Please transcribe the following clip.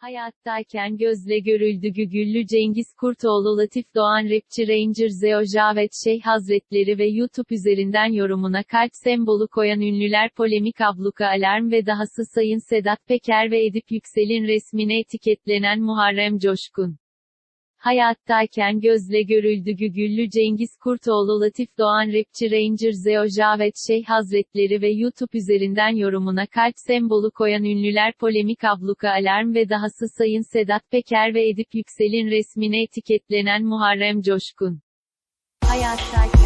Hayattayken gözle görüldü Gügüllü Cengiz Kurtoğlu Latif Doğan rapçi Ranger Zeo Javet Şeyh Hazretleri ve YouTube üzerinden yorumuna kalp sembolü koyan ünlüler polemik abluka alarm ve dahası Sayın Sedat Peker ve Edip Yüksel'in resmine etiketlenen Muharrem Coşkun. Hayattayken gözle görüldü Gügüllü Cengiz Kurtoğlu Latif Doğan rapçi Ranger Zeo Javet Şeyh Hazretleri ve YouTube üzerinden yorumuna kalp sembolü koyan ünlüler polemik abluka alarm ve dahası Sayın Sedat Peker ve Edip Yüksel'in resmine etiketlenen Muharrem Coşkun. Hayattayken